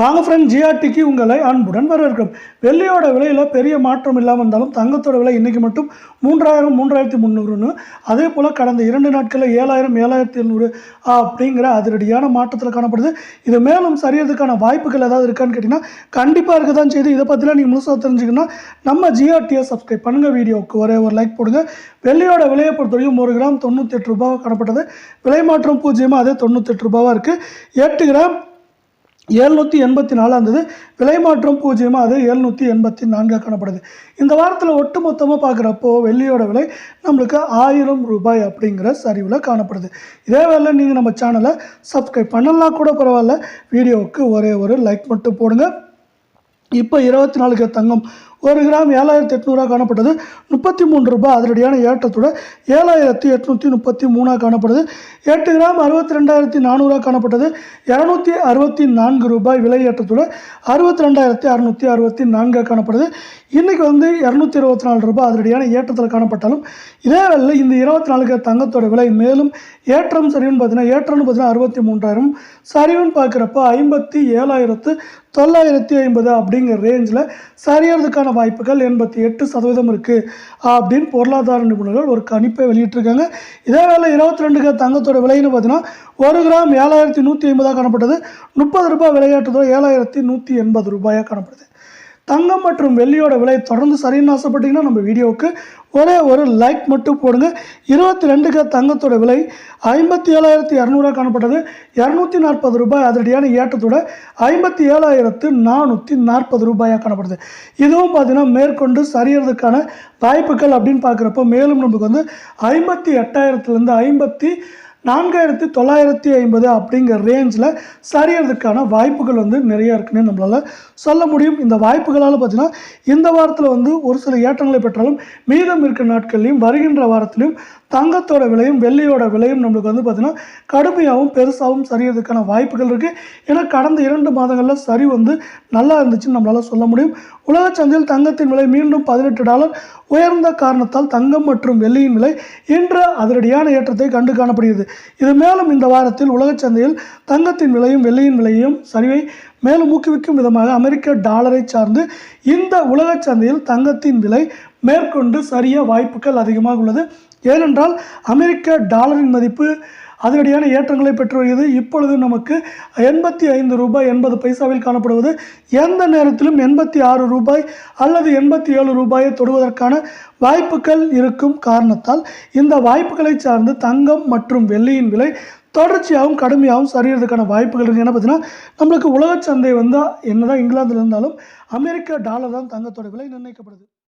வாங்க ஃப்ரெண்ட் ஜிஆர்டிக்கு உங்களை அன்புடன் வரவேற்கிறோம். வெள்ளியோட விலையில் பெரிய மாற்றம் இல்லாமல் இருந்தாலும் தங்கத்தோட விலை இன்றைக்கி மட்டும் மூன்றாயிரம் மூன்றாயிரத்தி முந்நூறுன்னு அதே போல் கடந்த இரண்டு நாட்களில் ஏழாயிரம் ஏழாயிரத்தி எழுநூறு அப்படிங்கிற அதிரடியான மாற்றத்தில் காணப்படுது. இது மேலும் சரியறதுக்கான வாய்ப்புகள் ஏதாவது இருக்கான்னு கேட்டிங்கன்னா கண்டிப்பாக இருக்க தான் செய்து. இதை பற்றிலாம் நீங்கள் முழுசாக தெரிஞ்சுக்கணும்னா நம்ம ஜிஆர்டியை சப்ஸ்கிரைப் பண்ணுங்கள் வீடியோவுக்கு ஒரே ஒரு லைக் போடுங்க. வெள்ளியோட விலையை பொறுத்தவரைக்கும் ஒரு கிராம் தொண்ணூற்றி எட்டு ரூபாவாக காணப்பட்டது. விலை மாற்றம் பூஜ்ஜியமாக அதே தொண்ணூத்தெட்டு ரூபாவாக இருக்குது எட்டு கிராம் எழுநூற்றி எண்பத்தி நாலாக இருந்தது விலை மாற்றம் பூஜ்ஜியமாக அது எழுநூற்றி எண்பத்தி நான்காக காணப்படுது. இந்த வாரத்தில் ஒட்டு மொத்தமாக பார்க்குறப்போ வெள்ளியோட விலை நம்மளுக்கு ஆயிரம் ரூபாய் அப்படிங்கிற சரிவில் காணப்படுது. இதே வேலை நீங்கள் நம்ம சேனலை சப்ஸ்கிரைப் பண்ணலாம் கூட பரவாயில்ல. வீடியோவுக்கு ஒரே ஒரு லைக் மட்டும் போடுங்க. இப்போ இருபத்தி நாலு தங்கம் ஒரு கிராம் ஏழாயிரத்தி எட்நூறாக காணப்பட்டது. முப்பத்தி மூன்று ரூபாய் அதிரடியான ஏற்றத்தோட ஏழாயிரத்தி எட்நூற்றி முப்பத்தி மூணாக காணப்படுது. எட்டு கிராம் அறுபத்தி ரெண்டாயிரத்தி நானூறாக காணப்பட்டது. இரநூத்தி அறுபத்தி நான்கு ரூபாய் விலை ஏற்றத்தோட அறுபத்தி ரெண்டாயிரத்தி அறுநூற்றி அறுபத்தி நான்காக காணப்படுது. இன்றைக்கி வந்து இரநூத்தி இருபத்தி நாலு ரூபாய் அதிரடியான ஏற்றத்தில் காணப்பட்டாலும் இதே வேளையில் இந்த இருபத்தி நாலு தங்கத்தோட விலை மேலும் ஏற்றம் சரிவுன்னு பார்த்தீங்கன்னா ஏற்றம்னு பார்த்தீங்கன்னா அறுபத்தி மூன்றாயிரம். சரிவுன்னு பார்க்குறப்ப ஐம்பத்தி ஏழாயிரத்து தொள்ளாயிரத்தி ஐம்பது அப்படிங்கிற ரேஞ்சில் சரியறதுக்கான வாய்ப்புகள் எண்பத்தி எட்டு சதவீதம் இருக்குது அப்படின்னு பொருளாதார நிபுணர்கள் ஒரு கணிப்பை வெளியிட்டிருக்காங்க. இதே வேலை இருபத்தி ரெண்டு தங்கத்தோட விலைன்னு பார்த்தீங்கன்னா ஒரு கிராம் ஏழாயிரத்தி நூற்றி ஐம்பதாக காணப்பட்டது. முப்பது ரூபாய் விலையேற்றத்தோட ஏழாயிரத்தி நூற்றி எண்பது ரூபாயாக காணப்படுது. தங்கம் மற்றும் வெள்ளியோட விலை தொடர்ந்து சரின்னு ஆசைப்பட்டீங்கன்னா நம்ம வீடியோவுக்கு ஒரே ஒரு லைக் மட்டும் போடுங்க. இருபத்தி ரெண்டுக்கு தங்கத்தோட விலை ஐம்பத்தி ஏழாயிரத்தி இரநூறுவா காணப்பட்டது. இரநூத்தி நாற்பது ரூபாய் அதிரடியான ஏற்றத்தோட ஐம்பத்தி ஏழாயிரத்து நானூற்றி நாற்பது ரூபாயாக காணப்படுது. இதுவும் பார்த்திங்கன்னா மேற்கொண்டு சரியறதுக்கான வாய்ப்புகள் அப்படின்னு பார்க்குறப்போ மேலும் நமக்கு வந்து ஐம்பத்தி எட்டாயிரத்துலேருந்து ஐம்பத்தி நான்காயிரத்தி தொள்ளாயிரத்தி ஐம்பது அப்படிங்கிற ரேஞ்சில் சரியறதுக்கான வாய்ப்புகள் வந்து நிறைய இருக்குன்னு நம்மளால் சொல்ல முடியும். இந்த வாய்ப்புகளால் பார்த்தீங்கன்னா இந்த வாரத்தில் வந்து ஒரு சில ஏற்றங்களை பெற்றாலும் மீதம் இருக்கிற நாட்கள்லையும் வருகின்ற வாரத்திலையும் தங்கத்தோட விலையும் வெள்ளியோட விலையும் நம்மளுக்கு வந்து பார்த்திங்கன்னா கடுமையாகவும் பெருசாகவும் சரியறதுக்கான வாய்ப்புகள் இருக்குது ஏன்னா கடந்த இரண்டு மாதங்களில் சரி வந்து நல்லா இருந்துச்சுன்னு நம்மளால் சொல்ல முடியும். உலக சந்தையில் தங்கத்தின் விலை மீண்டும் பதினெட்டு டாலர். உயர்ந்த காரணத்தால் தங்கம் மற்றும் வெள்ளியின் விலை இன்று அதிரடியான ஏற்றத்தை கண்டு காணப்படுகிறது. இது மேலும் இந்த வாரத்தில் உலக சந்தையில் தங்கத்தின் விலையும் வெள்ளியின் விலையும் சரிவை மேலும் ஊக்குவிக்கும் விதமாக அமெரிக்க டாலரை சார்ந்து இந்த உலக சந்தையில் தங்கத்தின் விலை மேற்கொண்டு சரிய வாய்ப்புகள் அதிகமாக உள்ளது. ஏனென்றால் அமெரிக்க டாலரின் மதிப்பு அதிரடியான ஏற்றங்களை பெற்று வருகிறது இப்பொழுது நமக்கு எண்பத்தி ஐந்து ரூபாய் எண்பது பைசாவில் காணப்படுவது. எந்த நேரத்திலும் எண்பத்தி ஆறு ரூபாய் அல்லது எண்பத்தி ஏழு ரூபாயை தொடுவதற்கான வாய்ப்புகள் இருக்கும் காரணத்தால் இந்த வாய்ப்புகளை சார்ந்து தங்கம் மற்றும் வெள்ளியின் விலை தொடர்ச்சியாகவும் கடுமையாகவும் சரியறதுக்கான வாய்ப்புகள் இருக்குது ஏன்னா பார்த்தீங்கன்னா நம்மளுக்கு உலக சந்தை வந்து என்னதான் இங்கிலாந்தில் இருந்தாலும் அமெரிக்க டாலர் தான் தங்கத்தோட விலை நிர்ணயிக்கப்படுது.